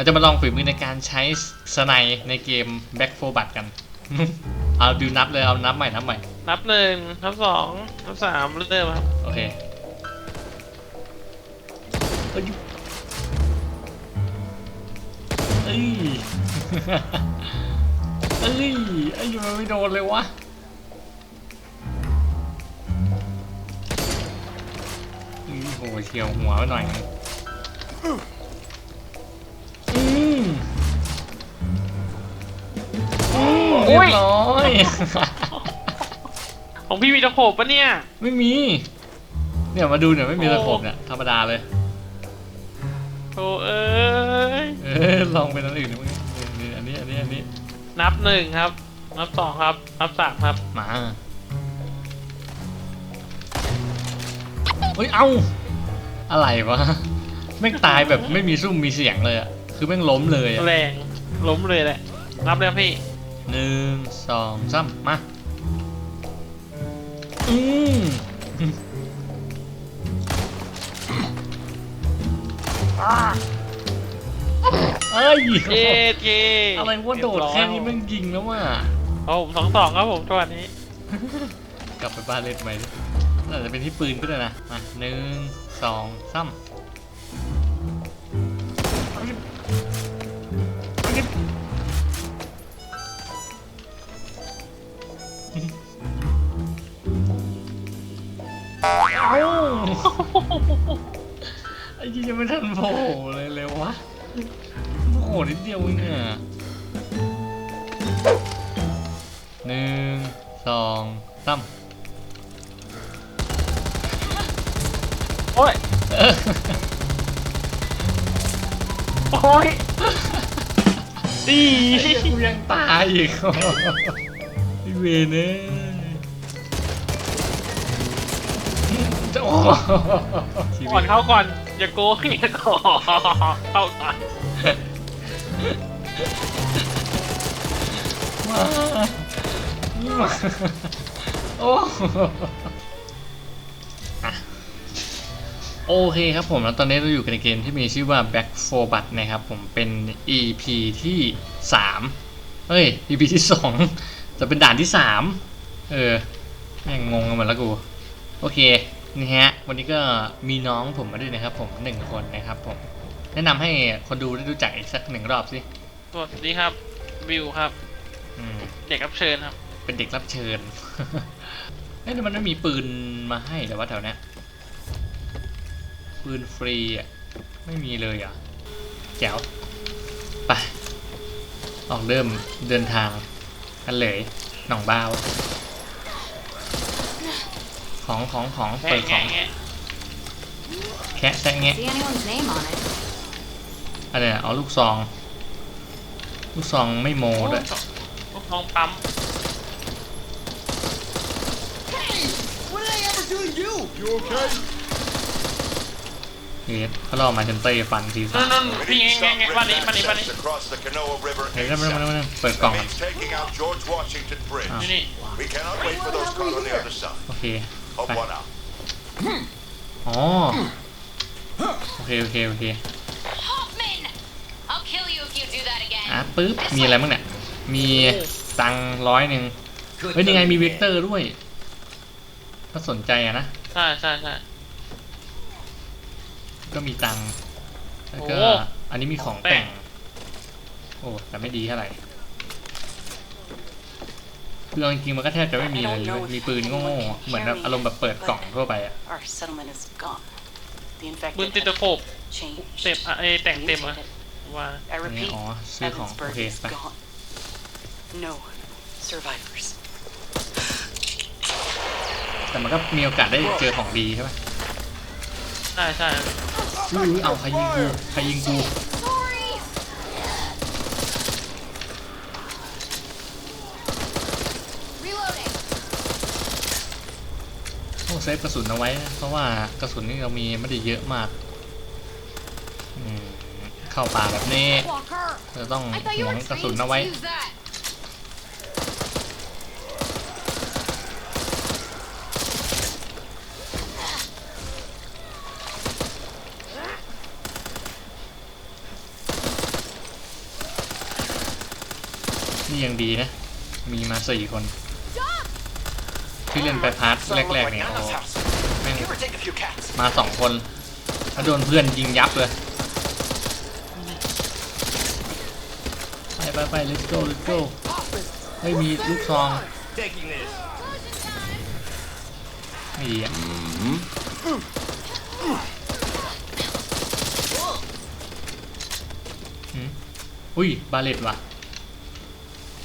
เราจะมาลองฝีมือในการใช้สไนด์ในเกม Back 4 Blood กัน เอาดูนับเลย เอานับใหม่นับใหม่ นับหนึ่งนับสองนับสามเริ่มครับ โอเคเอ้ยเอ้ยเอ้ยไอ้ยมันไม่โดนเลยวะอืมโหเฉียวหัวไปหน่อย รียบร้อย ของพี่มีตะโขบปะเนี่ย ไม่มี เนี่ยมาดูเนี่ยไม่มีตะขบเนี่ยธรรมดาเลย โอ้เอ้ย เออลองเป็นอันอื่นดิมึงนี่อันนี้อันนี้อันนี้นับหนึ่งครับ นับสองครับ นับสามครับ มาเฮ้ยเอ้าอะไรวะแม่งตายแบบไม่มีซุ้มมีเสียงเลยอะคือแม่งล้มเลยอะแรงล้มเลยแหละ นับเลยครับพี่ หนึ่งสองสามมา อืมเอ้ยเย้เย้อะไรว่าโดดแค่นี้แม่งยิงแล้วว่ะโอ้ผมสองสองครับผมจังหวะนี้ กลับไปบ้านเล่นใหม่ดิน่าจะเป็นที่ปืนก็ได้นะ มาหนึ่งสองสาม เอ้าไอ้ยี่ยังไม่ทันโผล่เลยเลยวะโผล่นิดเดียวเองเนี่ยหนึ่งสองสามโอ้ยโอ้ยดี ไอ้เหี้ยกูยังตายอีกไอ้เวรเนย โอ้ชีวิก่อนตเข้าก่อน อย่าโกงอย่าโกงเข้าก่อนมามาโอ้อะโอเคครับผมแล้วตอนนี้เราอยู่กันในเกมที่มีชื่อว่า Back 4 But นะครับผมเป็น EP ที่ 3 เฮ้ย EP ที่2แต่เป็นด่านที่ 3 เออแม่งงงกันหมดแล้วกู โอเค นี่ฮะวันนี้ก็มีน้องผมมาด้วยนะครับ ผมหนึ่งคนนะครับผมแนะนำให้คนดูได้รู้จักอีกสักหนึ่งรอบสิสวัสดีครับวิวครับอืมเด็กรับเชิญครับ เป็นเด็กรับเชิญเอ้ยแต่มันไม่มีปืนมาให้แต่ว่าแถวเนี้ยปืนฟรีอะไม่มีเลยอะแจ๋วไปออกเริ่มเดินทางกันเลยหนองบ้าว ของของของแง่เปิดของแง่แง่แคะแซะแงะ See anyone's name on it. อะไรอะเอาลูกซอง ลูกซองไม่โมด้วยลูกน้องปั๊ม What did I ever do to you? You okay? เฮ้ยเขาล่อมาเชนเต้ฟันทีนั่สานมนั่น We พี่ need แง่ to แง่ stop แง่บ้านนี้ bringing บ้านนี้บ้านนี้ access across the Canoa River เฮ้ยไม่ไม่ไม่ไม่ ASAP. เปิดกล่อง That ก่อน means taking out George Washington Bridge. อะนี่นี่ We cannot wait for those caught on the other side. โอเค Hope ไป one out. อ๋อโอเคโอเคโอเค Hoffman! I'll kill you if you do that again. อะปึ๊บมีอะไรบ้างเนี่ยมีตังร้อยหนึ่งเฮ้ยนี่ไงมีเวกเตอร์ด้วยถ้าสนใจอะนะใช่ใช่ใช่ ก็มีตังค์แล้วก็โอ้อันนี้มีของแต่แต่งงโอ้แต่ไม่ดีเท่าไหร่ คือเอาจริงๆมันก็แทบจะไม่มีเลยเลยมีปืนโง่ๆเหมือนแบบอารมณ์แบบเปิดกล่องทั่วไปอะ Our settlement is gone. The ปืน infected ติดตะ have โขบ changed. เต็มอะเอยแต่งเต็มอะ Mutated. ว่า I อันนี้ repeat, อ๋อซื้อของโอ Evansburg เค is ไป gone. No survivors. แต่มันก็มีโอกาสได้เจอของดีใช่ไหมใช่ใช่อุ้ยเอาใครยิงกูใครยิงกู เซฟกระสุนเอาไว้ เพราะว่ากระสุนนี่เรามีไม่ได้เยอะมากเข้าป่าแบบนี้เราต้องหวงกระสุนเอาไว้นี่ยังดีนะ มีมาสี่คน ที่เล่นไปพาร์ทแรกๆเนี่ยโอ้โหแม่ง Ever take a few cats? มาสองคนแล้วโดนเพื่อนยิงยับเลย ไปไปไป let's go let's go เฮ้ยมีลูกซอง Taking this. ไม่ดีอะหืมอุ้ย บาเลตว่ะ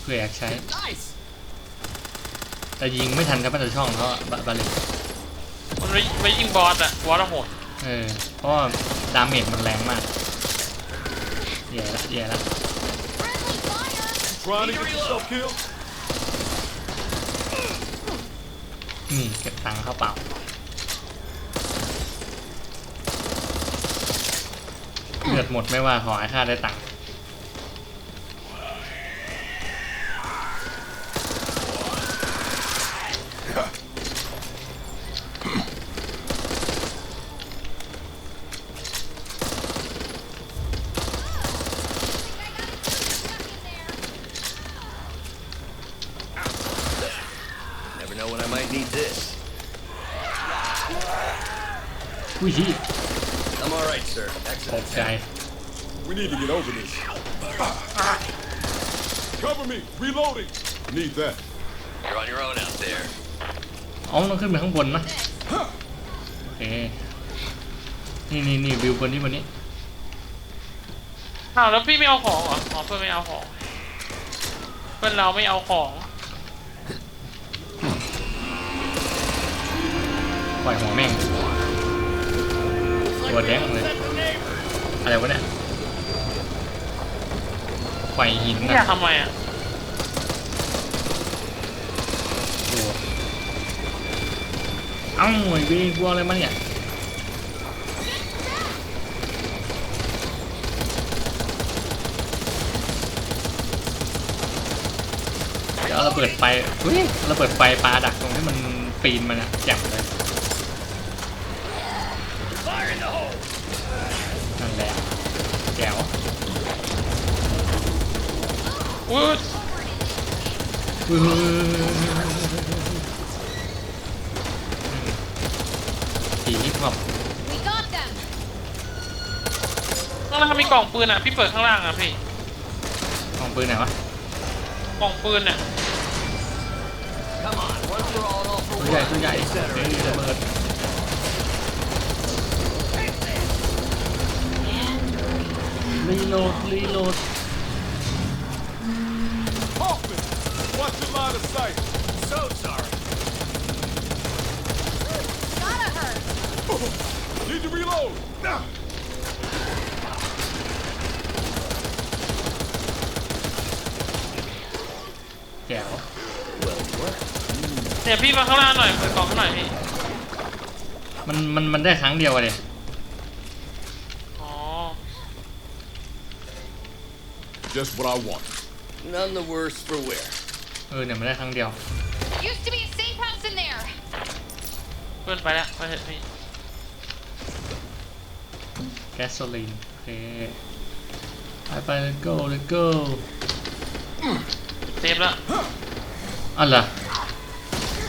เพื่ออยากใช้ Nice. แต่ยิงไม่ทันครับแต่ช่องเขาอะบาบาเลตมันไม่ไม่ยิงบอสอะบอสอะโหดเออเพราะว่าดาเมจมันแรงมากแย่ละแย่ละ Trying to get yourself killed? นี่เก็บตังค์เข้าเปล่า เลือดหมดไม่ว่าขอให้ค่าได้ตังค์ อุ้ยที่ I'm all right, sir. ต Excellent. กใจ We need to get over this. Cover me. Reloading. Need that. You're on your own out there. อ๋อมันต้องขึ้นไปข้างบนนะโอเคนี่นี่นี่วิวบนนี้บนนี้ อ้าวแล้วพี่ไม่เอาของเหรออ๋อเพื่อนไม่เอาของ เพื่อนเราไม่เอาของปล่อยหัวแม่ง ตัวแดงเลย อะไรวะเนี่ยไฟหินพี่อยากนะทำไมอะดูเอ้าไอ้เวีกลัวอะไรมาเนี่ยเดี๋ยวเอาระเบิดไฟอุ้ยระเบิดไฟปลาดักตรงที่มันปีนมันอะแจ่มเลย นั่นแหละแจ๋วอุ้ยผีฮิปฮอป We got them. ข้างล่างมีกล่องปืนอะพี่เปิดข้างล่างอะพี่ของปืนไหนวะ กล่องปืนอะ Come on, one for all and all for ตัวใหญ่ one. ตัวใหญ่ Et cetera, เฮ้ย et ระ cetera. เบิด รีโหลดรีโหลด Hoffman. Watch your line of sight. So sorry. Gotta hurt. Need to reload. Now. แจ๋วเนี่ยพี่มาข้างล่างหน่อยเปิดกล่องให้หน่อยพี่ มันมันมันได้ครั้งเดียวอะเลย อ๋อ Just what I want. None the worse for wear. เออเนี่ยมันได้ครั้งเดียว Used to be a safe house in there. เพื่อนไปแล้วไปเถอะพี่ แก๊สโซลีนโอเคไปไป let's go let's go เซฟแล้วอ๋อเหรอ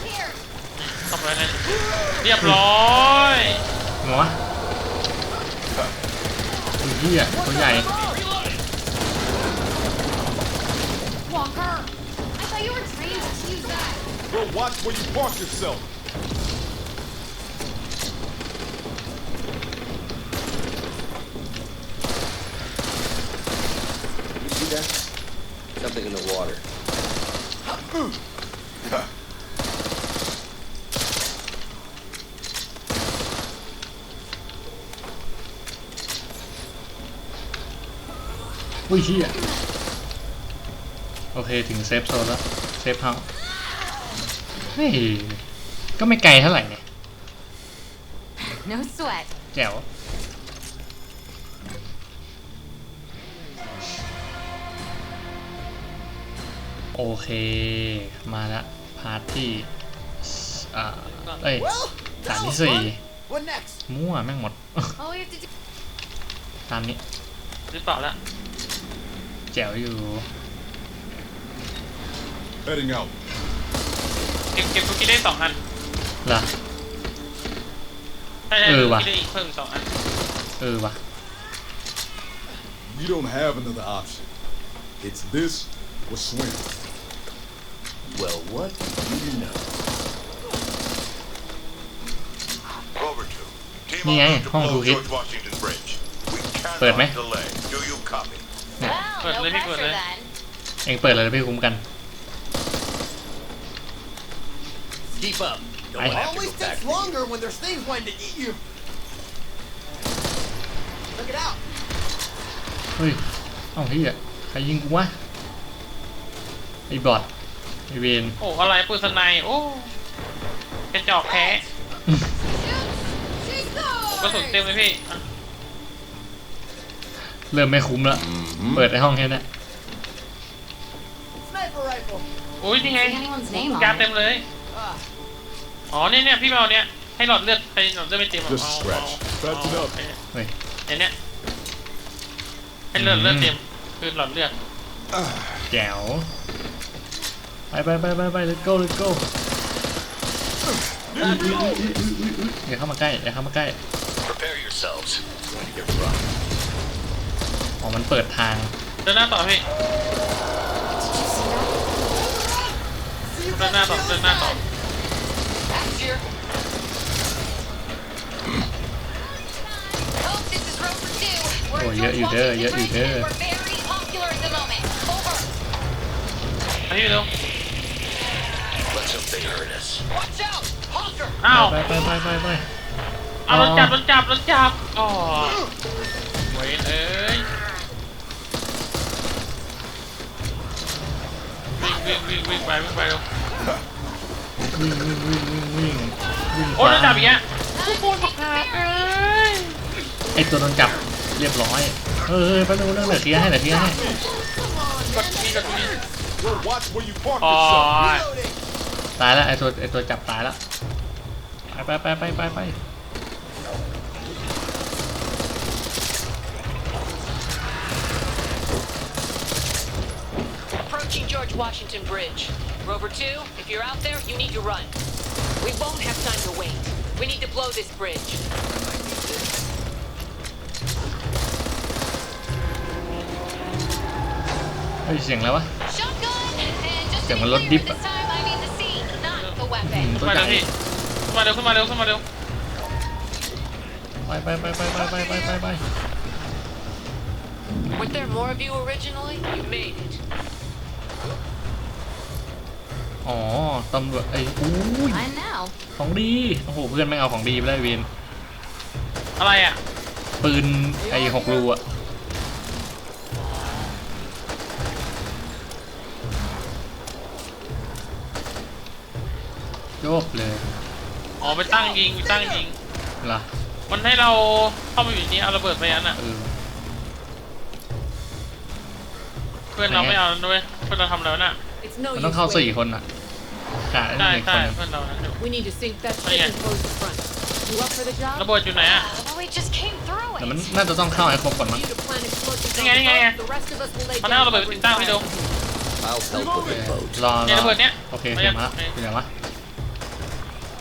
Here. เข้าไปเลยเรียบร้อยไงวะอุ้ยเหี้ยตัวใหญ่ her. I thought you were trained to use that. Well, watch where you park yourself. You see that? Something in the water. We here. อเคถึงเซฟโซนแล้ว เซฟเฮาส์เฮ้ย ก็ไม่ไกลเท่าไหร่เนี่ย No sweat. แจ๋วโอเค มาละพาร์ทที่สอ่าเอ้ย Well, ด่าน that ที่ was สี่ fun. What next? มั่วแม่งหมด All we have to do. ตามนี้หรือเปล่าละแจ๋วอยู่ Heading out. เก็บเก็บทุกที่ได้สองอันเหรอ ใช่ใช่เออทุกว่ะที่ได้อีกเพิ่มอีกสองอันเออว่ะ You don't have another option. It's this or swim. Well, what do you know? Rover 2. Team Ni en ai, route to không blow đủ hết. George Washington Bridge. We ปิดไหม cannot delay. Do you copy? Yeah. Well, But no let me go pressure there. then. เองเปิดเลยพี่คุ้มกัน Keep up. Don't I- have to Always go back takes to you. longer when there's things wanting to eat you. Look it out. เฮ้ยเอ้าเฮียใครยิงกูวะไอ้บอดไอ้เวนโอ้อะไรปืนสไนด์โอ้กระจอกแพ้ She's กระสุนเต็ม gone! เลยพี่อะเริ่มไม่คุ้มแล้วเปิดในห้องแค่เนี้ย Sniper rifle. อุ้ยนี่ไง See anyone's name on ยา it. เต็มเลย Ah, อ๋อเนี่ยเนี่ยพี่เอาเนี่ยให้หลอดเลือดให้หลอดเลือดไม่เต็ม Just เอา scratch. เอา Fatten เอา up. เฮ้ย เนี่ยเนี่ยให้เลือดเลือดเต็มคือหลอดเลือดแจ๋วไปไปไปไปไป let's go let's go อย่าเข้ามาใกล้อย่าเข้ามาใกล้ Prepare yourselves. It's going to get rough. อ๋อมันเปิดทาง เดินหน้าต่อพี่ see you เดินหน้าต่อ back เดิ on น the หน้า other ต่อ Oh, at yeah, George you do, Washington yeah, you Bridge do. and We're very popular at the moment. Over. อันนี้เร็ว Let's hope they heard us. Watch out! Hawker! อ้าว ไปไปไปไปไป เอารถจับรถจับรถจับอ๋อเว้ยเอ้ยวิ่งวิ่งวิ่งวิ่งไปวิ่งไปเร็ว วิ่งวิ่งวิ่งวิ่งวิ่งวิ่ง โอ้รถจับอีก ขวา แล้วทุกคนประกาศเอ้ย ไอตัวโดนจับ เรียบร้อย เออไปดูเรื่องเหลือเคลียร์ให้เหลือเคลียร์ให้กดมีกดมี Yo, watch where you park อ๋อ yourself. Reloading. ตายแล้วไอตัวไอตัวจับตายแล้วไปไปไปไปไปไป Approaching George Washington Bridge. Rover 2, if you're out there, you need to run. We won't have time to wait. We need to blow this bridge. ฮ้ยเสียงแล้ววะ Shotgun. And just to Chẳng be mà lót clear, deep this à? time I mean the scene, not the อืม weapon. ตัวมาใหเร็ญ่วพี่ขึ้นมาเร็วขึ้นมาเร็วขึ้นมาเร็วไปไปไปไปไปไปไปไปไป Weren't there more of you originally? You made it. อ๋อตำรวจไอ้อู้ย I know. ของดี โอ้โห เพื่อนไม่งเอาของดีไปได้เวนอะไรอะปืนไอ้หกรูอะ บเลยอ๋อไปตั้งยิงไปตั้งยิง เหรอมันให้เราเข้ามาอยู่ในนี้เอาระเบิดไปอันน่ะ เออ เพื่อนเราไม่เอาด้วยเพื่อนเราทำแล้วน่ะ It's no มันต้องเข้าสี่คนอะขาดใช่หนึ่งคใช่นเพื่อนเรานะ We need to sink that Oh, yeah. and close the front. You up for the ระ job? เบิดอยู่ไหนอะ Well, we just came through แต่ it. มันน่าจะต้องเข้าให้ครบก่อนมั้ง You to plant explosives Nghe, on the nghe, nghe. boat. The rest of us will lay มันให้เอา down ระเบิดไป cover ติ and ดตั้งให้ดู fire. I'll help with the boat. รอเนี่ยรระอเบิดเนี้ยโอเคไม่เห็นใช่มาละไม่อยู่ไหนวะ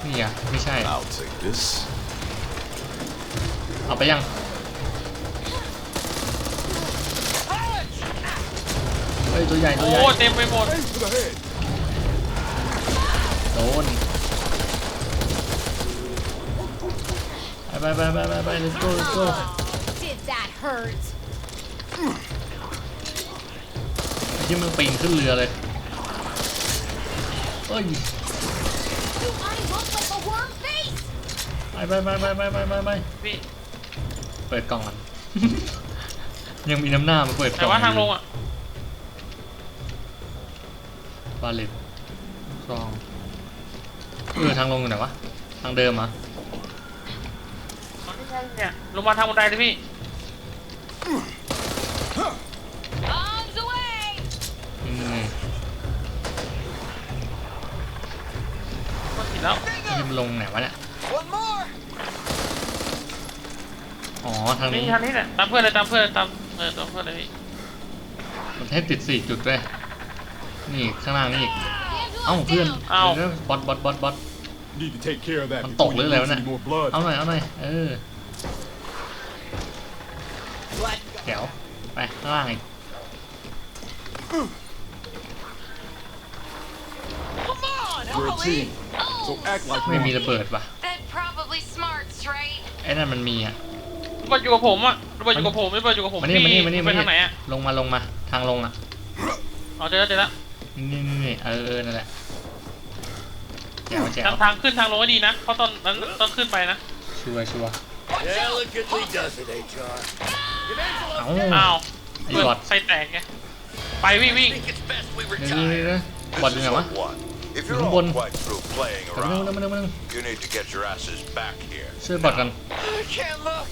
นี่อะไม่ใช่ I'll take this. เอาไปยังเฮ้ยตัวใหญ่ตัวโอ้ใหญ่เต็มไปหมด Aim for the head. โดนไปไปไปไปไปไป let's go let's go Oh, did that hurt? ที่มึงปีนขึ้นเรือเลยเอ้ย ไปไปไปไปไปไปไปพี่เปิดกล่องนยังมีน้ำหน้ามาเปิดกล่องแต่ว่าทางลงอะบาเลตซองเออทางลงอยู่ไหนวะ ทางเดิมอะลงมาทางบันไดเลยพี่ยิงเลยก็ติดแล้วยิงลงไหนวะเนี่ย อ๋อทางนี่นี้ทางนี้แหละตามเพื่อนเลยตามเพื่อนตามเออตามเพื่อนเลยพี่มันให้ติดสี่จุดด้วยนี่ข้างล่างนี่อีก Ah, เอ้าเพื่อนเอ้าเดี๋ยวบอทบอทบอทบอท Need to take care of that Con before tộc you lưỡi lèo lose nè. any more blood. เอาหน่อยเอาหน่อยเออ What? แถวไปข้างล่างอีก Come on, We're a Ollie! team, so Oh, act like ไม่มี one. ระเบิดว่ะ that probably smarts, right? ไอ้นั่นมันมีอะ ระเบิดอยู่กับผมอะระเบิดอยู่กับผมระเบิดอยู่กับผมมานี่มานี่มานี่ไปมานี่ทางไหนอะลงมาลงมาทางลงอะอ๋อเจอแล้วเจอแล้วนี่นี่นี่เออเออนั่นแหละแจ๋วแจ๋วทางทางขึ้นทางลงก็ดีนะเพราะตอนนั้นต้องขึ้นไปนะชัวร์ชัวร์ Delicately does it, HR. เอ้าอ้าวไอ้เพื่อนบอทใส่แตกไงไปวิ่งวิ่ง Think it's best we เดี๋ยวเดี๋ยว retire. เดี๋ยวบอทอยู่ This ไหน is วะ what one. If Yung you're bon. all quite through playing เดี๋ยวมา around, เดี๋ยวมาเดี๋ยวมา you need to get your asses back here. ช่วยบอทกัน I can't look.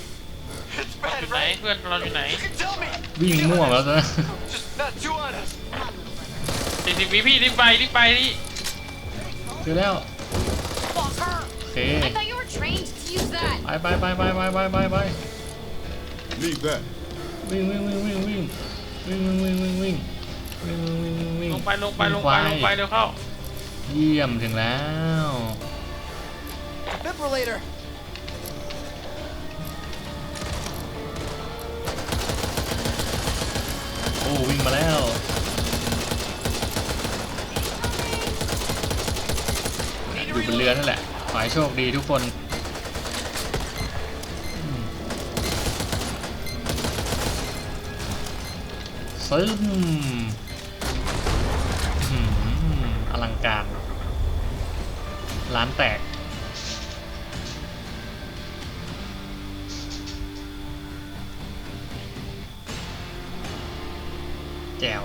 It's อ bad, ยู่ไหน right? เพื่อนเราอยู่ไหน You can tell me. วิ่งมั่วแล้วนะ Just not too honest. สี่สิบวิพี่รีบไปรีบไปนี่เจอแล้ว Walker! โอเค I thought you were trained to use that. ไปไปไปไปไปไปไปไป Leave that. วิ่งวิ่งวิ่งวิ่งวิ่งวิ่งวิ่งวิ่งวิ่งวิ่งวิ่งวิ่งวิ่งวิ่งลงไปลงไปลงไปลงไปเร็วเข้า เยี่ยมถึงแล้ว Defibrillator. อ้วิ่งมาแล้วอยู่บนเรือนั่นแหละขอให้โชคดีทุกคนซึมอื้อหืออลังการ ร้านแตก แจ๋ว